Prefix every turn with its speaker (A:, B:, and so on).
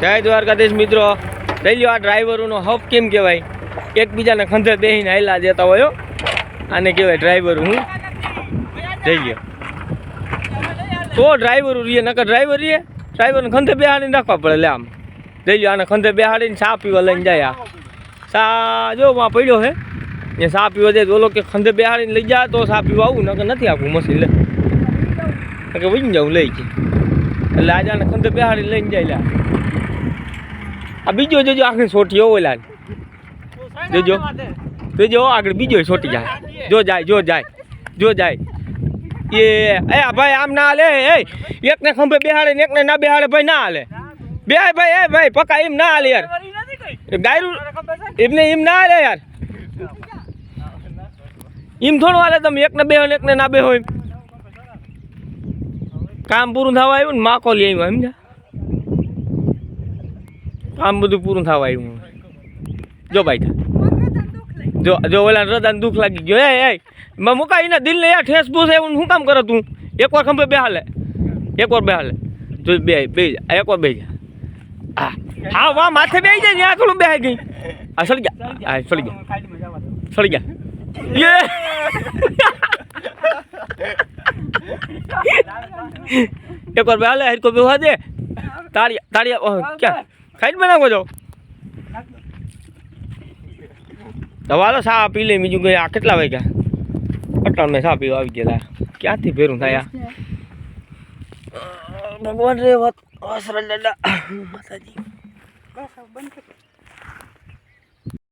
A: જય દ્વારકાધીશ મિત્રો. લઈ લ્યો આ ડ્રાઈવરોનો હબ કેમ કહેવાય? એકબીજાને ખંધે બેહીને હાયલા જતા હોય આને કહેવાય ડ્રાઈવર હું. જઈ ગયો. તો ડ્રાઈવર રહીએ, નકર ડ્રાઈવર રીએ ડ્રાઈવરને ખંધે બેહાડીને રાખવા પડે લે આમ. જઈ ગયો, આને ખંધે બેહાડીને ચા પીવા લઈને જાય આ. ચા જો માં પડ્યો હે. એ સા પીવા જાય ઓલો કે ખંધે બેહાડીને લઈ જાય તો સા પીવા આવું, નકર નથી આપવું મશીન લે. કે વહી જાઉં લઈ કે એટલે આજે આને ખંધે બેહાડીને લઈને જાય લ્યા આ બીજો જોજો આખી સોટી હોય લાલ. જોજો. જોજો, આગળ બીજો સોટી જાય. જો જાય જો જાય જો જાય. એ એ ભાઈ આમ ના હાલે, એ એકને ખંભે બેહાડે ને એકને ના બેહાડે ભાઈ ના હાલે. બે ભાઈ, એ ભાઈ પક્કા એમ ના હાલે યાર. એ એમને એમ ના હાલે યાર. એમ થોડું હાલે તમે, એકને બે હોય એકને ના બે હોય કામ પૂરું થવા આવ્યું ને, માકો લઈ આવ્યું, સમજ્યા? કામ બધું પૂરું થવા આવ્યું જો ભાઈ થા. જો જો ઓલા હૃદયને દુઃખ લાગી ગયો. એ એ માં મુકાઈ ને દિલ ને યાર ઠેસ બૂસ એવું શું કામ કરે તું? એકવાર ખંભે બેહાલે. એકવાર બેહાલે. જો બે બે જા એકવાર બે જા. હા. હા વાહ માથે બે જાય ને આખલું બેહાઈ ગઈ. આ સડી ગયા. હા સડી ગયા. સડી ગયા. યે! એકવાર બેહાલે હરકો બેહવા દે. તાળિયા તાળિયા ઓહ, ક્યાં? ખાઈ બનાવો છો? દવાલો સા પી લે બીજું કઈ આ કેટલા વાગ્યા? ને સા પીવા આવી ગયેલા. ક્યાંથી ભેરું થાય ભગવાન રે વાત દાદા. માતાજી.